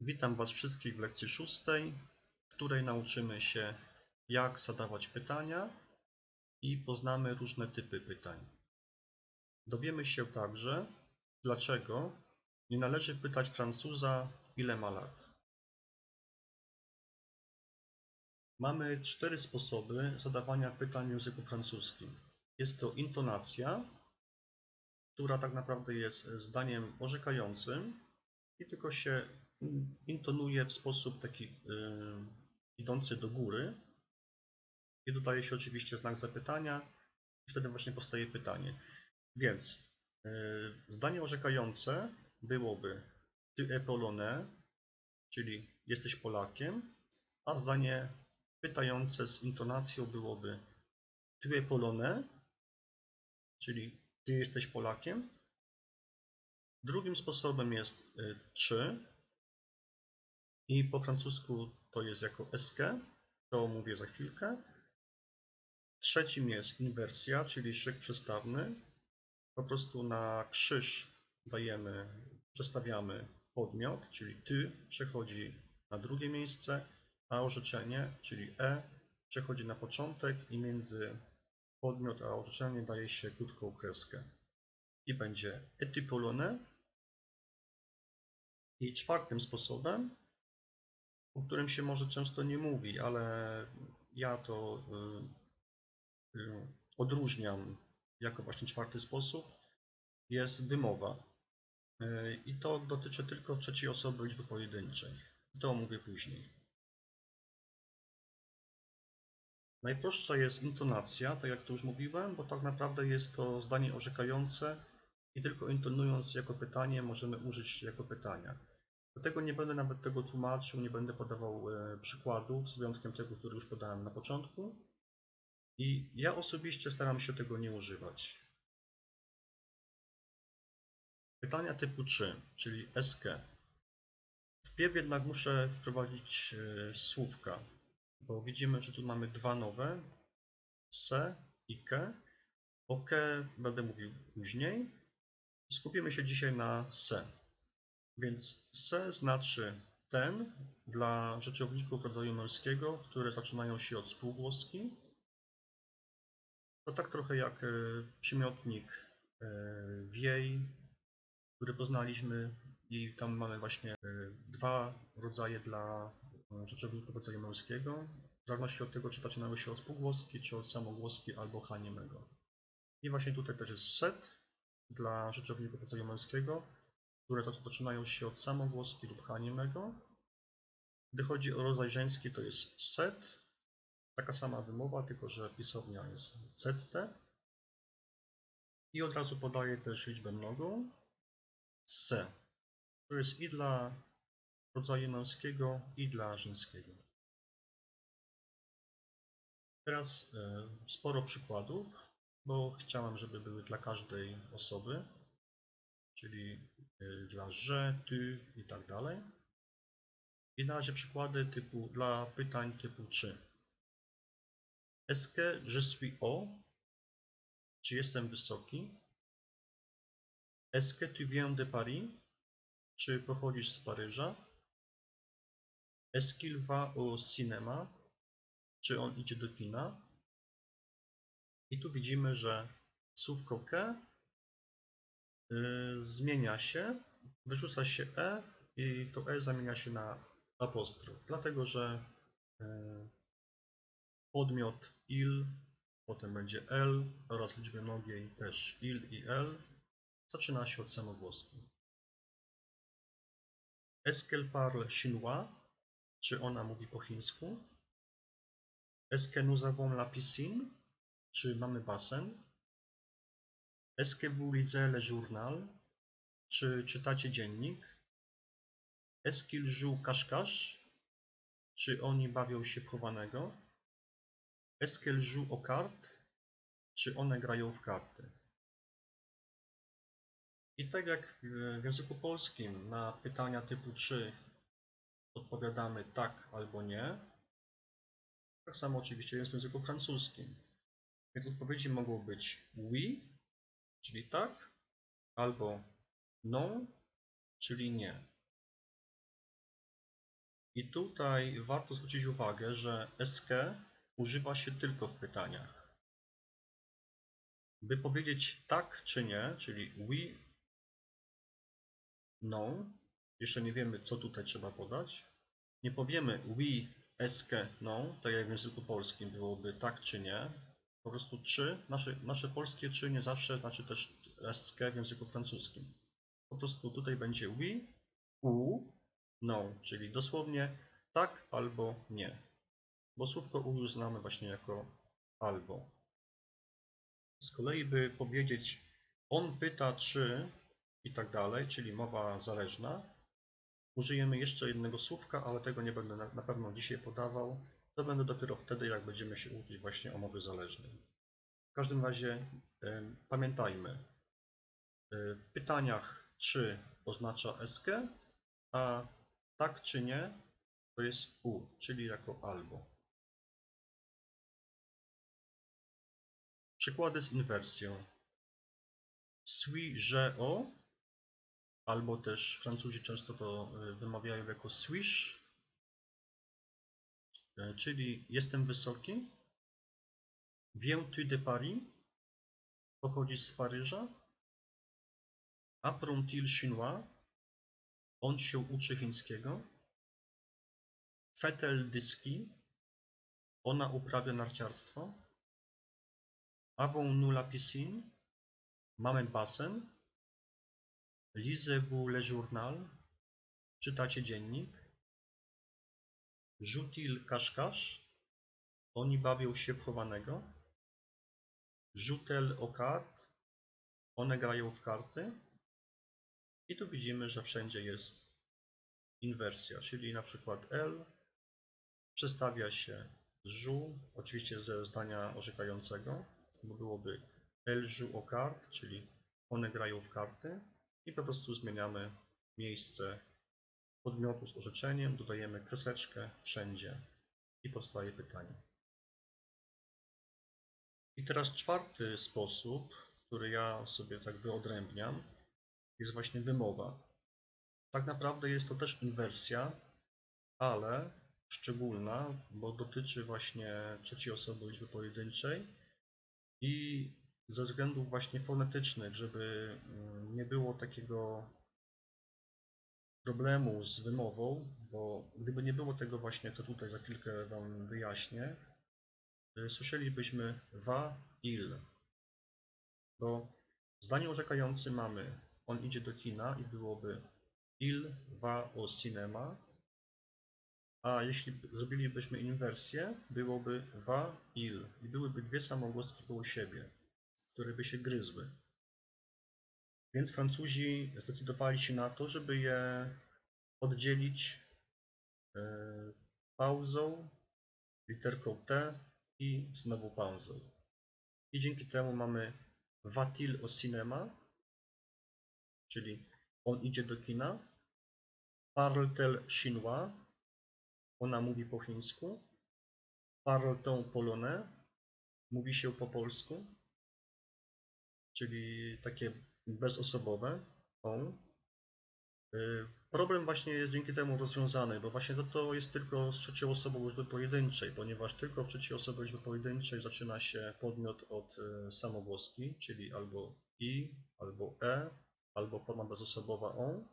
Witam Was wszystkich w lekcji szóstej, w której nauczymy się, jak zadawać pytania i poznamy różne typy pytań. Dowiemy się także, dlaczego nie należy pytać Francuza, ile ma lat. Mamy cztery sposoby zadawania pytań w języku francuskim. Jest to intonacja, która tak naprawdę jest zdaniem orzekającym i tylko się intonuje w sposób taki y, idący do góry i dodaje się oczywiście znak zapytania i wtedy właśnie powstaje pytanie. Więc y, zdanie orzekające byłoby ty polonais, czyli jesteś Polakiem, a zdanie pytające z intonacją byłoby tu polonais, czyli ty jesteś Polakiem. Drugim sposobem jest y, czy, i po francusku to jest jako esque, to omówię za chwilkę. Trzecim jest inwersja, czyli szyk przestawny. Po prostu na krzyż dajemy, przestawiamy podmiot, czyli ty przechodzi na drugie miejsce, a orzeczenie, czyli e, przechodzi na początek i między podmiot a orzeczenie daje się krótką kreskę. I będzie etypolone. I czwartym sposobem o którym się może często nie mówi, ale ja to y, y, odróżniam jako właśnie czwarty sposób, jest wymowa. Y, I to dotyczy tylko trzeciej osoby liczby pojedynczej. To omówię później. Najprostsza jest intonacja, tak jak to już mówiłem, bo tak naprawdę jest to zdanie orzekające i tylko intonując jako pytanie możemy użyć jako pytania. Dlatego nie będę nawet tego tłumaczył, nie będę podawał e, przykładów, z wyjątkiem tego, który już podałem na początku. I ja osobiście staram się tego nie używać. Pytania typu 3, czyli SK. Wpierw jednak muszę wprowadzić e, słówka, bo widzimy, że tu mamy dwa nowe, se i ke. O ke będę mówił później. Skupimy się dzisiaj na se. Więc se znaczy ten dla rzeczowników rodzaju męskiego, które zaczynają się od spółgłoski. To tak trochę jak e, przymiotnik e, wiej, który poznaliśmy i tam mamy właśnie e, dwa rodzaje dla rzeczowników rodzaju męskiego, w zależności od tego, czy zaczynają się od spółgłoski, czy od samogłoski albo haniemego. I właśnie tutaj też jest set dla rzeczowników rodzaju męskiego, które zaczynają się od samogłoski lub haniemego. Gdy chodzi o rodzaj żeński, to jest set, taka sama wymowa, tylko że pisownia jest ZT. I od razu podaję też liczbę mnogą se. To jest i dla rodzaju męskiego, i dla żeńskiego. Teraz e, sporo przykładów, bo chciałem, żeby były dla każdej osoby czyli y, dla że, ty i tak dalej. I na razie przykłady typu dla pytań typu czy. Est-ce que je suis haut? Czy jestem wysoki? Est-ce que tu viens de Paris? Czy pochodzisz z Paryża? Est-ce qu'il va au cinéma? Czy on idzie do kina? I tu widzimy, że słówko ke zmienia się, wyrzuca się e i to e zamienia się na apostrof, dlatego że y, podmiot il, potem będzie l oraz liczby mnogiej też il i l zaczyna się od samogłoski. Est-ce qu'elle parle chinois? Czy ona mówi po chińsku? Est-ce nous avons la piscine? Czy mamy basen? Est-ce que vous lisez le journal? Czy czytacie dziennik? Est-ce qu'il joue cache-cache? Czy oni bawią się w chowanego? Est-ce qu'elle joue aux cartes? Czy one grają w karty? I tak jak w języku polskim na pytania typu czy odpowiadamy tak albo nie, tak samo oczywiście jest w języku francuskim. Więc odpowiedzi mogą być oui czyli tak, albo non, czyli nie. I tutaj warto zwrócić uwagę, że SK używa się tylko w pytaniach. By powiedzieć tak czy nie, czyli we no, jeszcze nie wiemy co tutaj trzeba podać. Nie powiemy we SK no, tak jak w języku polskim byłoby tak czy nie. Po prostu czy, nasze, nasze polskie czy nie zawsze znaczy też SK w języku francuskim. Po prostu tutaj będzie we, u, no, czyli dosłownie tak albo nie. Bo słówko u znamy właśnie jako albo. Z kolei by powiedzieć on pyta czy i tak dalej, czyli mowa zależna, użyjemy jeszcze jednego słówka, ale tego nie będę na pewno dzisiaj podawał. To będę dopiero wtedy, jak będziemy się uczyć właśnie o mowie zależnej. W każdym razie y, pamiętajmy, y, w pytaniach czy oznacza SK, a tak czy nie to jest U, czyli jako albo. Przykłady z inwersją. Suis je o, albo też Francuzi często to y, wymawiają jako swish, czyli jestem wysoki. Viens-tu de Paris? Pochodzisz z Paryża. Apprend-il chinois? On się uczy chińskiego. Fait-elle du ski? Ona uprawia narciarstwo. Avons-nous la piscine? Mamy basen. Lisez-vous le journal? Czytacie dziennik. Joue-t-il cache-cache? Oni bawią się w chowanego. Joue-t-elle aux cartes? One grają w karty. I tu widzimy, że wszędzie jest inwersja, czyli na przykład L przestawia się joue, oczywiście ze zdania orzekającego, bo byłoby Elle joue aux cartes, czyli one grają w karty i po prostu zmieniamy miejsce podmiotu z orzeczeniem, dodajemy kreseczkę wszędzie i powstaje pytanie. I teraz czwarty sposób, który ja sobie tak wyodrębniam, jest właśnie wymowa. Tak naprawdę jest to też inwersja, ale szczególna, bo dotyczy właśnie trzeciej osoby liczby pojedynczej i ze względów właśnie fonetycznych, żeby mm, nie było takiego problemu z wymową, bo gdyby nie było tego właśnie, co tutaj za chwilkę Wam wyjaśnię, y, słyszelibyśmy va, il. Bo w zdaniu mamy on idzie do kina i byłoby il va au cinéma, a jeśli zrobilibyśmy inwersję, byłoby va il i byłyby dwie samogłoski koło siebie które by się gryzły. Więc Francuzi zdecydowali się na to, żeby je oddzielić e, pauzą, literką T i znowu pauzą. I dzięki temu mamy va-t-il au cinéma, czyli on idzie do kina. Parle-t-elle chinois? Ona mówi po chińsku. Parle-t-on polonais? Mówi się po polsku czyli takie bezosobowe. On. Y, problem właśnie jest dzięki temu rozwiązany, bo właśnie to, to jest tylko z trzeciej osoby liczby pojedynczej, ponieważ tylko w trzeciej osobie liczby pojedynczej zaczyna się podmiot od y, samogłoski, czyli albo i, albo e, albo forma bezosobowa on.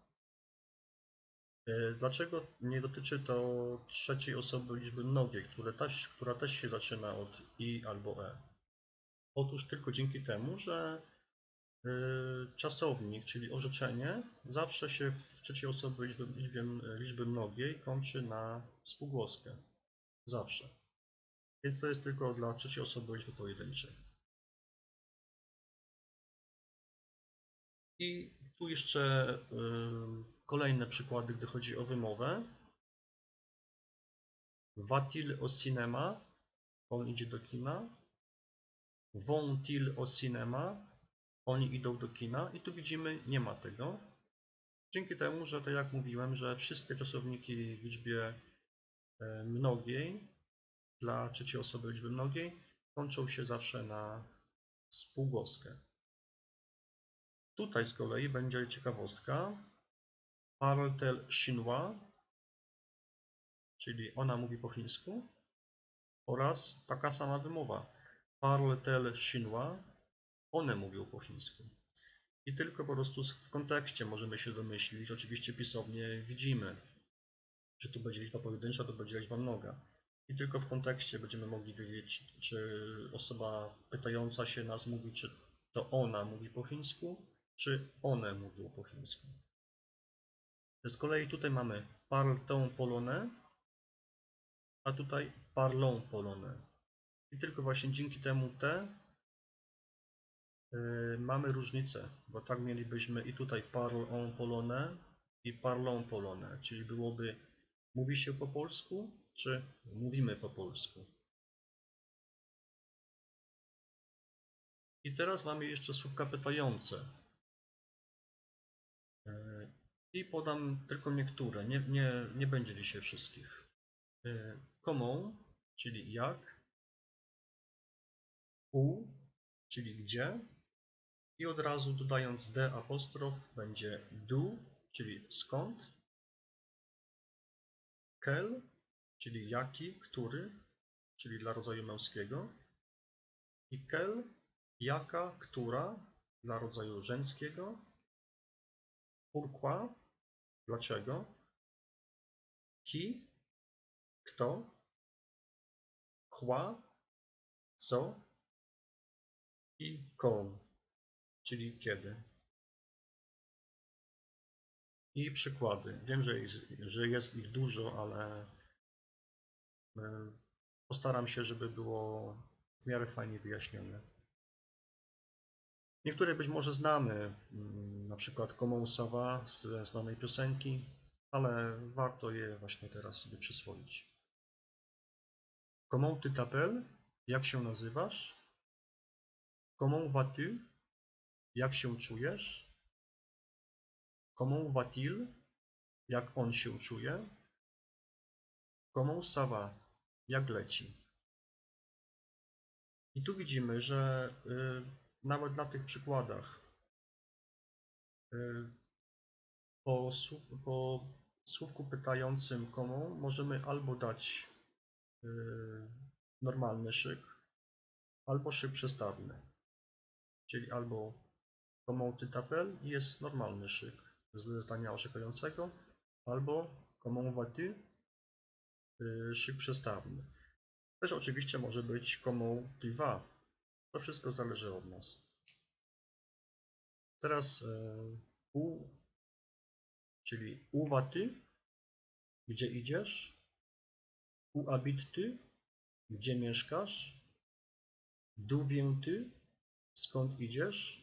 Y, dlaczego nie dotyczy to trzeciej osoby liczby mnogiej, które też, która też się zaczyna od i albo e? Otóż tylko dzięki temu, że czasownik, czyli orzeczenie, zawsze się w trzeciej osobie liczby, liczby, liczby mnogiej kończy na spółgłoskę. Zawsze. Więc to jest tylko dla trzeciej osoby liczby pojedynczej. I tu jeszcze y, kolejne przykłady, gdy chodzi o wymowę. Va-t-il au cinéma? On idzie do kina. Vont-ils au cinéma? Oni idą do kina i tu widzimy, nie ma tego. Dzięki temu, że tak jak mówiłem, że wszystkie czasowniki w liczbie e, mnogiej dla trzeciej osoby liczby mnogiej kończą się zawsze na spółgłoskę. Tutaj z kolei będzie ciekawostka. Parle-t-elle chinois? czyli ona mówi po chińsku, oraz taka sama wymowa. Parle-t-elle chinois, one mówią po chińsku. I tylko po prostu w kontekście możemy się domyślić, oczywiście pisownie widzimy, czy tu będzie liczba pojedyncza, to będzie liczba mnoga. I tylko w kontekście będziemy mogli wiedzieć, czy osoba pytająca się nas mówi, czy to ona mówi po chińsku, czy one mówią po chińsku. Z kolei tutaj mamy parle polonais, a tutaj parlons polonais. I tylko właśnie dzięki temu te mamy różnicę, bo tak mielibyśmy i tutaj parlons polonais i parlons polonais, czyli byłoby mówi się po polsku, czy mówimy po polsku. I teraz mamy jeszcze słówka pytające. Yy, I podam tylko niektóre, nie, nie, nie będzie dzisiaj wszystkich. Yy, Comment, czyli jak. U, czyli gdzie. I od razu dodając d apostrof będzie du, czyli skąd. Quel, czyli jaki, który, czyli dla rodzaju męskiego. I quel, jaka, która, dla rodzaju żeńskiego. Pourquoi, dlaczego. Qui, kto. Quoi, co. I quand, czyli kiedy. I przykłady. Wiem, że że jest ich dużo, ale e, postaram się, żeby było w miarę fajnie wyjaśnione. Niektóre być może znamy, mm, na przykład ça va ze znanej piosenki, ale warto je właśnie teraz sobie przyswoić. Comment tu t'appelles? Jak się nazywasz? Comment vas-tu? Jak się czujesz? Comment va-t-il? Jak on się czuje? Comment ça va? Jak leci? I tu widzimy, że y, nawet na tych przykładach y, po, słów, po słówku pytającym komu możemy albo dać y, normalny szyk, albo szyk przestawny. Czyli albo comment tu t'appelles jest normalny szyk z zdania orzekającego, albo comment vas-tu y, szyk przestawny. Też oczywiście może być comment tu. To wszystko zależy od nas. Teraz y, u, czyli vas-tu, gdzie idziesz, habites-tu, gdzie mieszkasz, viens-tu, skąd idziesz,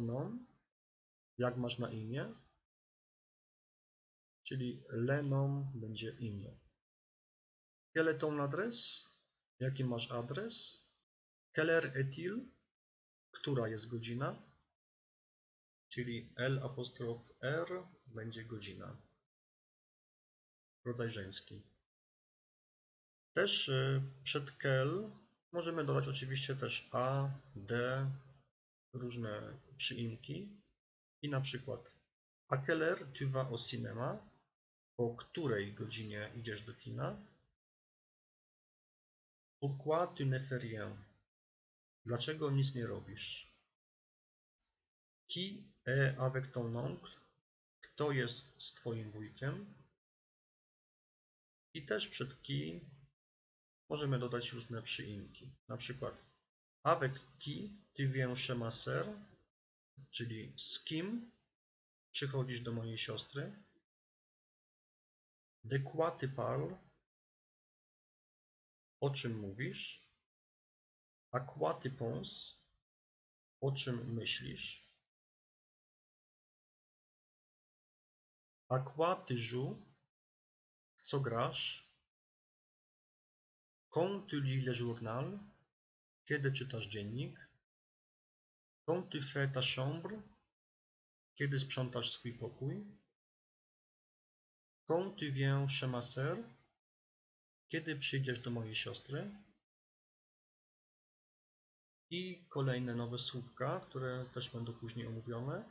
nom, jak masz na imię, czyli le nom będzie imię. Quel est ton adres, jaki masz adres, quelle heure est-il, która jest godzina, czyli L apostrof R będzie godzina. Rodzaj żeński. Też y, przed kel możemy dodać oczywiście też A, D, różne przyimki i na przykład a heure tu vas au cinéma? O której godzinie idziesz do kina? Pourquoi tu ne fais rien? Dlaczego nic nie robisz? Qui est avec ton oncle? Kto jest z twoim wujkiem? I też przed qui możemy dodać różne przyimki. Na przykład avec qui tu viens chez ma sœur? Czyli z kim przychodzisz do mojej siostry? De quoi parles? O czym mówisz? A quoi penses? O czym myślisz? A quoi joues? Co grasz? Quand tu lis le journal? Kiedy czytasz dziennik? Quand tu fais ta chambre? Kiedy sprzątasz swój pokój? Quand tu viens chez ma sœur? Kiedy przyjdziesz do mojej siostry? I kolejne nowe słówka, które też będą później omówione.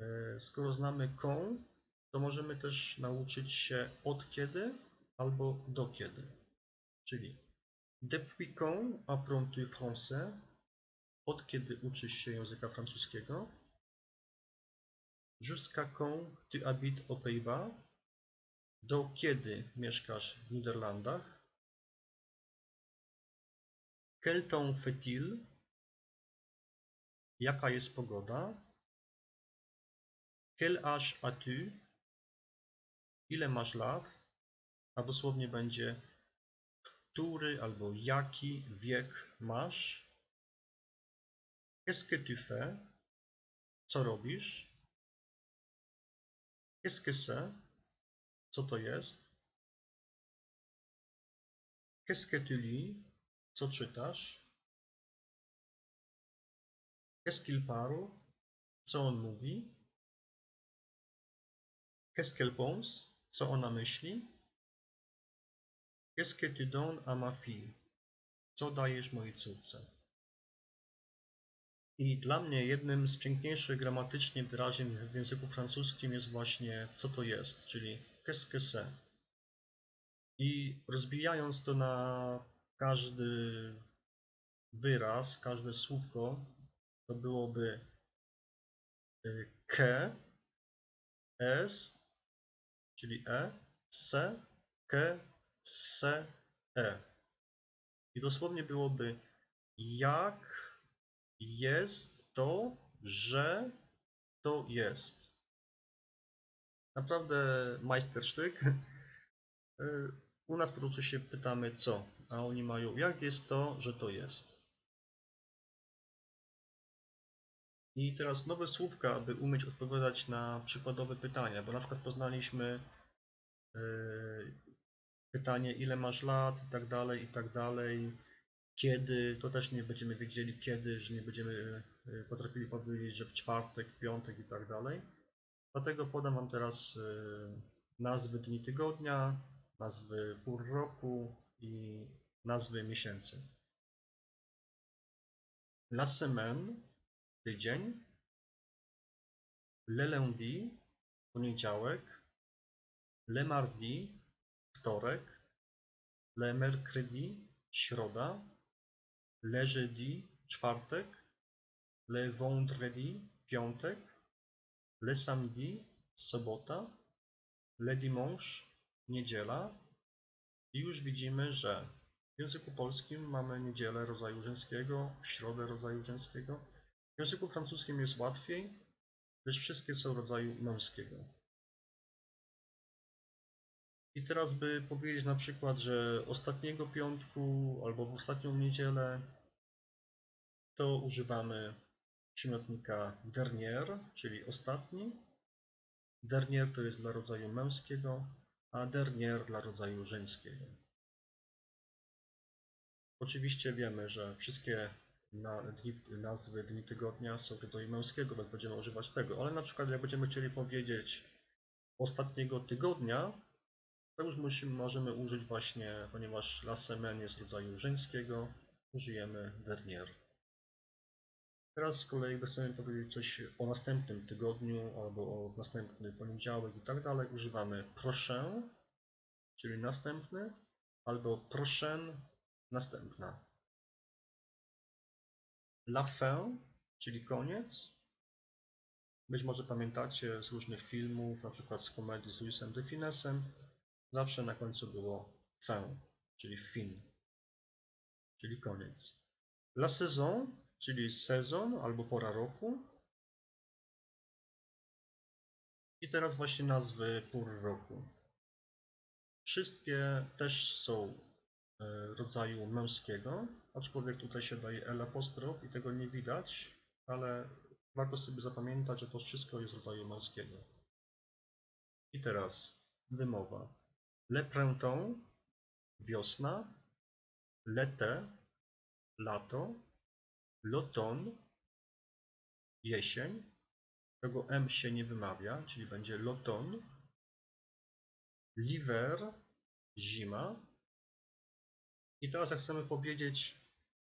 E, Skoro znamy con, to możemy też nauczyć się od kiedy albo do kiedy. Czyli depuis quand apprends-tu français? Od kiedy uczysz się języka francuskiego? Jusqu'à quand tu habites aux Pays-Bas? Do kiedy mieszkasz w Niderlandach? Quel temps fait-il? Jaka jest pogoda? Quel âge as-tu? Ile masz lat? A dosłownie będzie który albo jaki wiek masz? Qu'est-ce que tu fais? Co robisz? Qu'est-ce que c'est? Co to jest? Qu'est-ce que tu lis? Co czytasz? Qu'est-ce qu'il parle? Co on mówi? Qu'est-ce qu'elle pense? Co ona myśli? Qu'est-ce que tu donnes à ma fille? Co dajesz mojej córce? I dla mnie jednym z piękniejszych gramatycznie wyrażeń w języku francuskim jest właśnie co to jest, czyli qu'est-ce que c'est. I rozbijając to na każdy wyraz, każde słówko, to byłoby y, que, es, czyli e, se, que, se, e. I dosłownie byłoby jak jest to, że to jest. Naprawdę majstersztyk. Y, U nas po prostu się pytamy co, a oni mają jak jest to, że to jest. I teraz nowe słówka, aby umieć odpowiadać na przykładowe pytania, bo na przykład poznaliśmy yy, pytanie ile masz lat i tak dalej, i tak dalej, kiedy, to też nie będziemy wiedzieli kiedy, że nie będziemy yy, potrafili powiedzieć, że w czwartek, w piątek i tak dalej. Dlatego podam Wam teraz yy, nazwy dni tygodnia, nazwy pór roku i nazwy miesięcy. La semaine, tydzień. Le lundi, poniedziałek. Le mardi, wtorek. Le mercredi, środa. Le jeudi, czwartek. Le vendredi, piątek. Le samedi, sobota. Le dimanche, niedziela. I już widzimy, że w języku polskim mamy niedzielę rodzaju rzymskiego, środę rodzaju rzymskiego. W języku francuskim jest łatwiej, lecz wszystkie są rodzaju męskiego. I teraz by powiedzieć na przykład, że ostatniego piątku albo w ostatnią niedzielę to używamy przymiotnika dernier, czyli ostatni. Dernier to jest dla rodzaju męskiego, a dernier dla rodzaju żeńskiego. Oczywiście wiemy, że wszystkie dni, nazwy dni tygodnia są rodzaju męskiego, więc będziemy używać tego, ale na przykład jak będziemy chcieli powiedzieć ostatniego tygodnia, to już musimy, możemy użyć właśnie, ponieważ la semaine jest rodzaju żeńskiego, użyjemy dernier. Teraz z kolei chcemy powiedzieć coś o następnym tygodniu albo o następny poniedziałek i tak dalej, używamy prochain, czyli następny, albo prochaine, następna. La fin, czyli koniec. Być może pamiętacie z różnych filmów, na przykład z komedii z Louisem de Finesem, zawsze na końcu było fin, czyli fin, czyli koniec. La saison, czyli sezon albo pora roku. I teraz właśnie nazwy pór roku. Wszystkie też są e, rodzaju męskiego, aczkolwiek tutaj się daje L apostrof i tego nie widać, ale warto sobie zapamiętać, że to wszystko jest rodzaju męskiego. I teraz wymowa. Le printemps, wiosna, l'été, lato, l'automne, jesień, tego M się nie wymawia, czyli będzie l'automne, l'hiver, zima. I teraz jak chcemy powiedzieć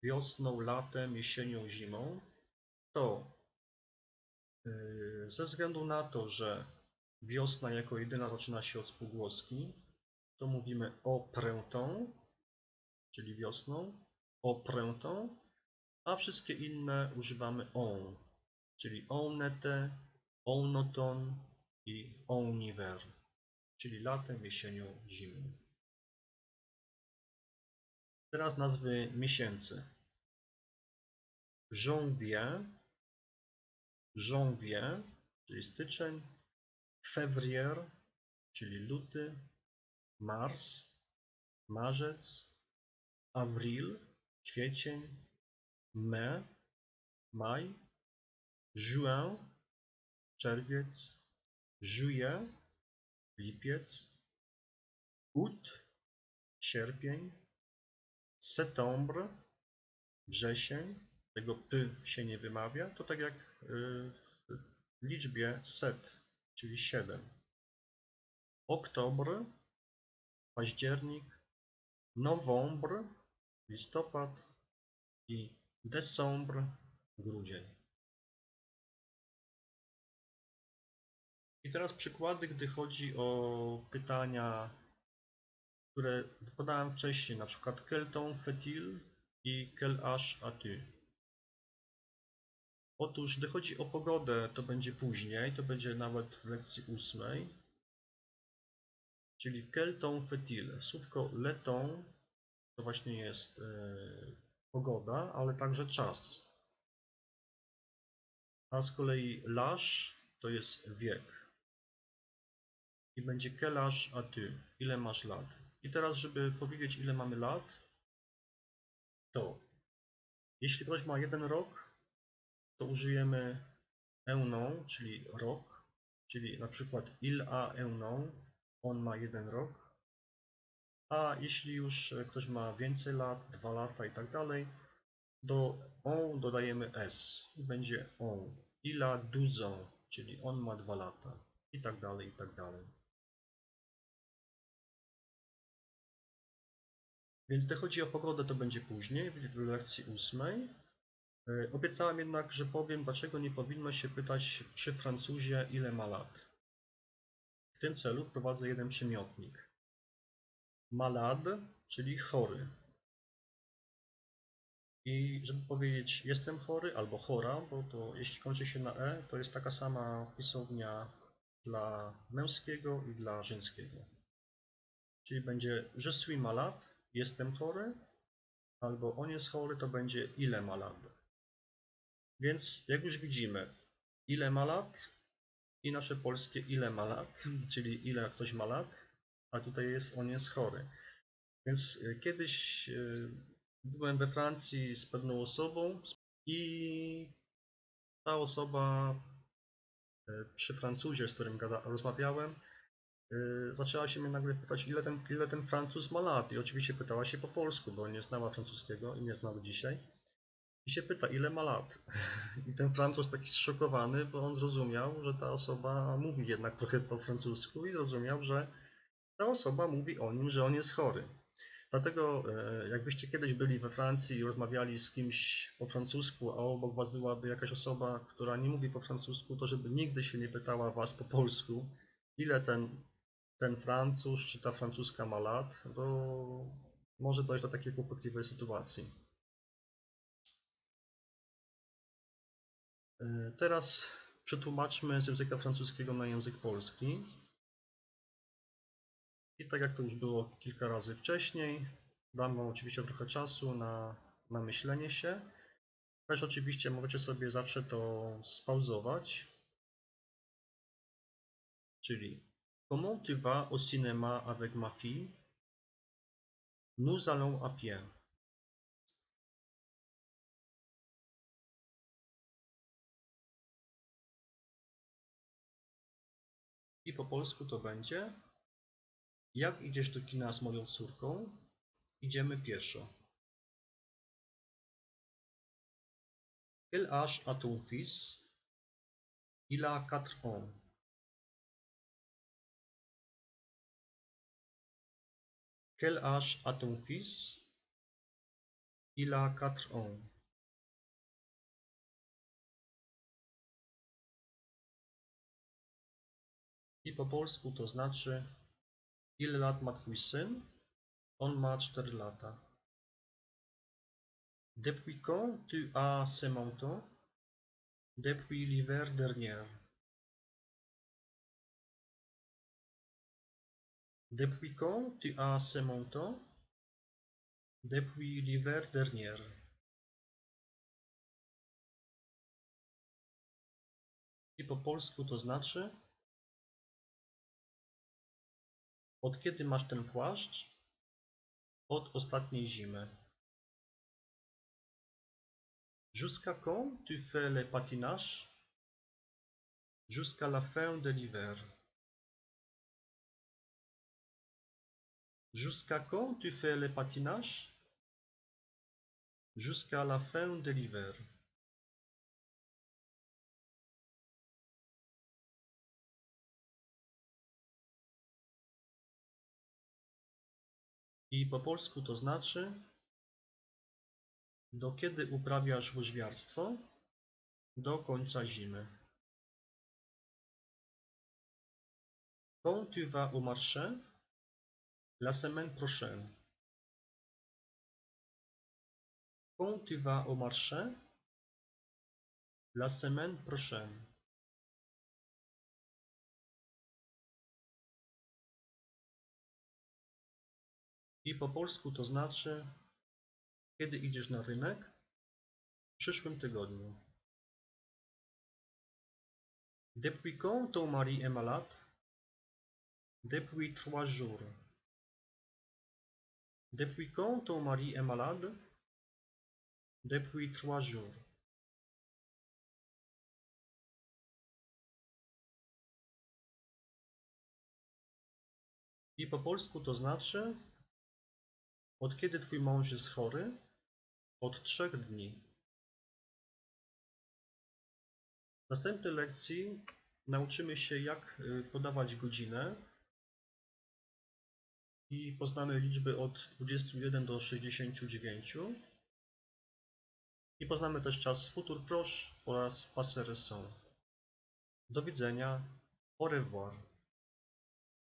wiosną, latem, jesienią, zimą, to yy, ze względu na to, że wiosna jako jedyna zaczyna się od spółgłoski, to mówimy o printemps, czyli wiosną, o printemps, a wszystkie inne używamy on, czyli en automne i en hiver, czyli latem, jesienią, zimą. Teraz nazwy miesięcy. Janvier, janvier, czyli styczeń, février, czyli luty, mars, marzec, avril, kwiecień, mai, maj, juin, czerwiec, juillet, lipiec, août, sierpień, septembre, wrzesień, tego p się nie wymawia, to tak jak y, w liczbie set, czyli 7. Oktober, październik, novembre, listopad i december, grudzień. I teraz przykłady, gdy chodzi o pytania, które podałem wcześniej, na przykład quel temps i quel âge as-tu? Otóż, gdy chodzi o pogodę, to będzie później, to będzie nawet w lekcji ósmej. Czyli temps fait-il? Słówko le temps to właśnie jest e, pogoda, ale także czas. A z kolei l'âge to jest wiek. I będzie quel âge as-tu? Ile masz lat? I teraz, żeby powiedzieć, ile mamy lat, to jeśli ktoś ma jeden rok, to użyjemy un an, czyli rok, czyli na przykład il a un an, on ma jeden rok. A jeśli już ktoś ma więcej lat, dwa lata i tak dalej, do on dodajemy s i będzie on. Il a 12 ans, czyli on ma dwa lata i tak dalej, i tak dalej. Więc gdy chodzi o pogodę, to będzie później, w lekcji ósmej. E, obiecałem jednak, że powiem, dlaczego nie powinno się pytać przy Francuzie, ile ma lat. W tym celu wprowadzę jeden przymiotnik. Malade, czyli chory. I żeby powiedzieć jestem chory albo chora, bo to jeśli kończy się na e, to jest taka sama pisownia dla męskiego i dla żeńskiego. Czyli będzie je suis malade, jestem chory, albo on jest chory, to będzie ile ma lat. Więc jak już widzimy, ile ma lat i nasze polskie ile ma lat, czyli ile ktoś ma lat, a tutaj jest on jest chory. Więc e, kiedyś e, byłem we Francji z pewną osobą i ta osoba e, przy Francuzie, z którym gada, rozmawiałem, zaczęła się mnie nagle pytać, ile ten, ile ten Francuz ma lat. I oczywiście pytała się po polsku, bo nie znała francuskiego i nie zna do dzisiaj. I się pyta, ile ma lat. I ten Francuz taki zszokowany, bo on zrozumiał, że ta osoba mówi jednak trochę po francusku i zrozumiał, że ta osoba mówi o nim, że on jest chory. Dlatego e, jakbyście kiedyś byli we Francji i rozmawiali z kimś po francusku, a obok was byłaby jakaś osoba, która nie mówi po francusku, to żeby nigdy się nie pytała was po polsku, ile ten, ten Francuz czy ta francuska ma lat, bo może dojść do takiej kłopotliwej sytuacji. Teraz przetłumaczmy z języka francuskiego na język polski. I tak jak to już było kilka razy wcześniej, dam Wam oczywiście trochę czasu na, na myślenie się. Też oczywiście możecie sobie zawsze to spauzować. Czyli Comment tu vas au cinéma avec ma fille? Nous allons à pied. I po polsku to będzie jak idziesz do kina z moją córką? Idziemy pieszo. Quel âge a ton fils? Il a quatre ans. Quel âge a ton fils? Il a ans. I po polsku to znaczy ile lat ma twój syn? On ma 4 lata. Depuis quand tu as ce manteau? Depuis l'hiver dernier. Depuis quand tu as ce manteau? Depuis l'hiver dernier. I po polsku to znaczy Od kiedy masz ten płaszcz? Od ostatniej zimy. Jusqu'à quand tu fais le patinage? Jusqu'à la fin de l'hiver. Jusqu'à quand tu fais le patinage? Jusqu'à la fin de l'hiver. I po polsku to znaczy do kiedy uprawiasz łyżwiarstwo? Do końca zimy. Quand tu vas au marché? La semaine prochaine. Quand tu vas au marché? La semaine prochaine. I po polsku to znaczy kiedy idziesz na rynek? W przyszłym tygodniu. Depuis quand ton mari est malade? Depuis trois jours. Depuis quand ton mari est malade? Depuis trois jours. I po polsku to znaczy od kiedy twój mąż jest chory? Od trzech dni. W następnej lekcji nauczymy się jak y, podawać godzinę i poznamy liczby od 21 do 69 i poznamy też czas futur proche oraz passé récent. Do widzenia. Au revoir.